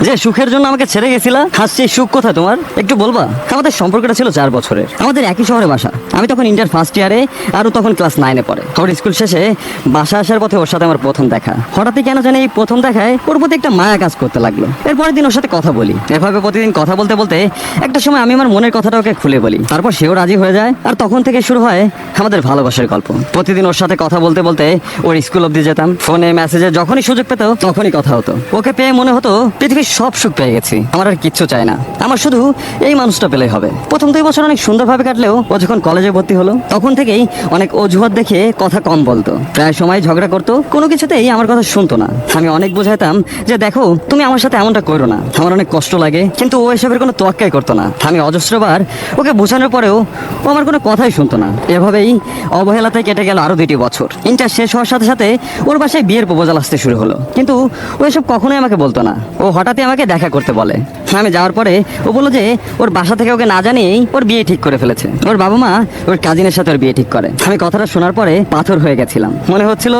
যে সুখের জন্য আমাকে ছেড়ে গেছিলা, হাসছে, সুখ কোথায় তোমার? একটু বলবা, আমাদের সম্পর্কটা ছিল চার বছরের। আমাদের একই শহরে বাসা। আমি তখন ইন্টার ফার্স্ট ইয়ারে আর ও তখন ক্লাস নাইনে পড়ে। ওর স্কুল শেষে বাসা আসার পথে ওর সাথে আমার প্রথম দেখা। হঠাৎই কেন জানি এই প্রথম দেখায় ওর প্রতি একটা মায়া কাজ করতে লাগল। এরপরের দিন ওর সাথে কথা বলি। এভাবে প্রতিদিন কথা বলতে বলতে একটা সময় আমি আমার মনের কথাটা ওকে খুলে বলি। তারপর সেও রাজি হয়ে যায়। আর তখন থেকে শুরু হয় আমাদের ভালোবাসার গল্প। প্রতিদিন ওর সাথে কথা বলতে বলতে ওর স্কুল অবধি যেতাম। ফোনে মেসেজে যখনই সুযোগ পেত, তখনই কথা হতো। ওকে পেয়ে মনে হতো পৃথিবীর সব সুখ পেয়ে গেছি। আমার আর কিচ্ছু চাই না। আমার শুধু এই মানুষটা পেলেই হবে। প্রথম দুই বছর অনেক সুন্দরভাবে কাটলেও ও যখন কলেজে ভর্তি হলো। তখন থেকেই অনেক অজুহাত দেখে কথা কম বলতো। প্রায় সময় ঝগড়া করতো। কোনো কিছুতেই আমার কথা শুনতো না। আমি অনেক বোঝাইতাম যে, দেখো, তুমি আমার সাথে এমনটা করো না। আমার অনেক কষ্ট লাগে। কিন্তু ও এসবের কোনো তোয়াক্কাই করতো না। আমি অজস্রবার ওকে বোঝানোর পরেও ও আমার কোনো কথাই শুনতো না। এভাবেই অবহেলাতে কেটে গেল আরও দুইটি বছর। ইন্টার শেষ হওয়ার সাথে সাথে ওর বাসায় বিয়ের প্রপোজাল আসতে শুরু হলো। কিন্তু ও এসব কখনোই আমাকে বলতো না। ও হঠাৎই আমাকে দেখা করতে বলে। আমি যাওয়ার পরে ও বলল যে, ওর বাসা থেকে ওকে না জানিয়েই ওর বিয়ে ঠিক করে ফেলেছে। ওর বাবা মা ওর কাজিনের সাথে ওর বিয়ে ঠিক করে। আমি কথাটা শোনার পরে পাথর হয়ে গেছিলাম। মনে হচ্ছিল,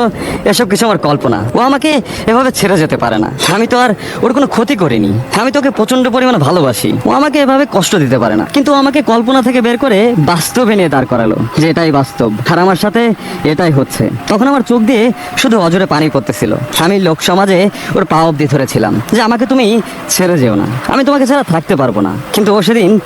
এসব কিছু আমার কল্পনা। ও আমাকে এভাবে ছেড়ে যেতে পারে না। আমি তো আর ওর কোনো ক্ষতি করিনি। আমি তোকে প্রচণ্ড পরিমাণে ভালোবাসি। ও আমাকে এভাবে কষ্ট দিতে পারে না। কিন্তু আমাকে কল্পনা থেকে বের করে বাস্তবে নিয়ে দাঁড় করালো, যে এটাই বাস্তব। আর আমার সাথে এটাই হচ্ছে। তখন আমার চোখ দিয়ে শুধু অজরে পানি পড়তেছিল। আমি লোক সমাজে ওর পা অব্দি ধরেছিলাম, যে আমাকে তুমি ছেড়ে যেও না। আমি তোমাকে ছাড়া থাকতে পারব না। কিন্তু ও সেদিন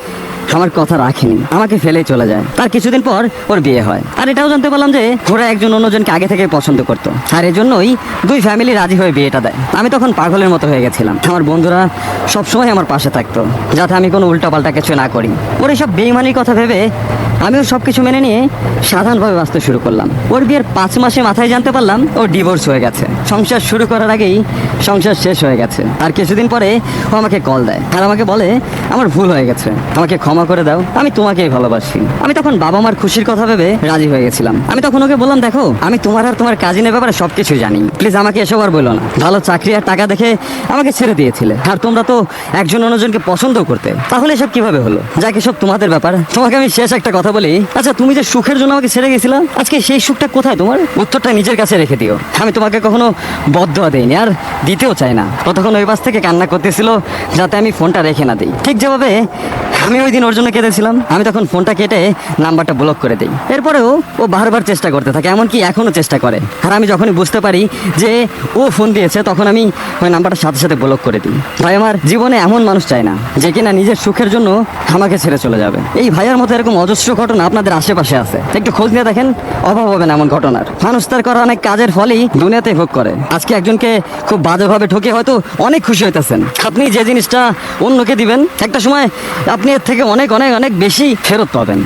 আমার কথা রাখেনি। আমাকে ফেলে চলে যায়। তার কিছুদিন পর ওর বিয়ে হয়। আর এটাও জানতে পারলাম যে ওরা একজন অন্যজনকে আগে থেকে পছন্দ করতো। আর এজন্যই দুই ফ্যামিলি রাজি হয়ে বিয়েটা দেয়। আমি তখন পাগলের মতো হয়ে গেছিলাম। আমার বন্ধুরা সবসময় আমার পাশে থাকতো, যাতে আমি কোনো উল্টাপাল্টা কিছু না করি। ওর এইসব বেইমানির কথা ভেবে আমিও সব কিছু মেনে নিয়ে সাধারণভাবে বাঁচতে শুরু করলাম। ওর বিয়ের পাঁচ মাসে মাথায় জানতে পারলাম ওর ডিভোর্স হয়ে গেছে। সংসার শুরু করার আগেই সংসার শেষ হয়ে গেছে। আর কিছুদিন পরে ও আমাকে কল দেয়। আর আমাকে বলে, আমার ভুল হয়ে গেছে। আমাকে ক্ষমা করে দাও, আমি তোমাকেই ভালোবাসি। আমি তখন বাবা মার খুশির কথা ভেবে রাজি হয়ে গেছিলাম। আমি তখন ওকে বললাম, দেখো, আমি তোমার আর তোমার কাজিনের ব্যাপারে সবকিছু জানি। প্লিজ আমাকে এসব আর বলো না। ভালো চাকরি আর টাকা দেখে আমাকে ছেড়ে দিয়েছিলে। আর তোমরা তো একজন অন্যজনকে পছন্দ করতে। তাহলে এসব কীভাবে হলো? যাকে সব তোমাদের ব্যাপার। তোমাকে আমি শেষ একটা কথা বলি। আচ্ছা তুমি যে সুখের জন্য আমাকে ছেড়ে গেছিলা, আজকে সেই সুখটা কোথায় তোমার? উত্তরটা নিজের কাছে রেখে দিও। আমি তোমাকে কখনো বদ্ধ দেইনি, আর দিতেও চাই না। ততক্ষণ ওই পাশ থেকে কান্না করতেছিল, যাতে আমি ফোনটা রেখে না দিই। ঠিক যেভাবে আমি ওই দিন ওর জন্য কেঁদেছিলাম। আমি তখন ফোনটা কেটে নাম্বারটা ব্লক করে দিই। এরপরেও ও বারবার চেষ্টা করতে থাকে, এমনকি এখনও চেষ্টা করে। আর আমি যখনই বুঝতে পারি যে ও ফোন দিয়েছে, তখন আমি ওই নাম্বারটা সাথে সাথে ব্লক করে দিই। ভাই, আমার জীবনে এমন মানুষ চাই না, যে কিনা নিজের সুখের জন্য আমাকে ছেড়ে চলে যাবে। এই ভাইয়ের মতো এরকম অজস্র ঘটনা আপনাদের আশেপাশে আছে। একটু খোঁজ নিয়ে দেখেন, অভাব হবে না এমন ঘটনার। মানুষ তার করা অনেক কাজের ফলেই দুনিয়াতে ভোগ করে। আজকে একজনকে খুব বাজেভাবে ঠকে হয়তো অনেক খুশি হইতেছেন। আপনি যে জিনিসটা অন্যকে দিবেন, একটা সময় আপনি থেকে অনেক অনেক অনেক বেশি ফেরত পাবেন।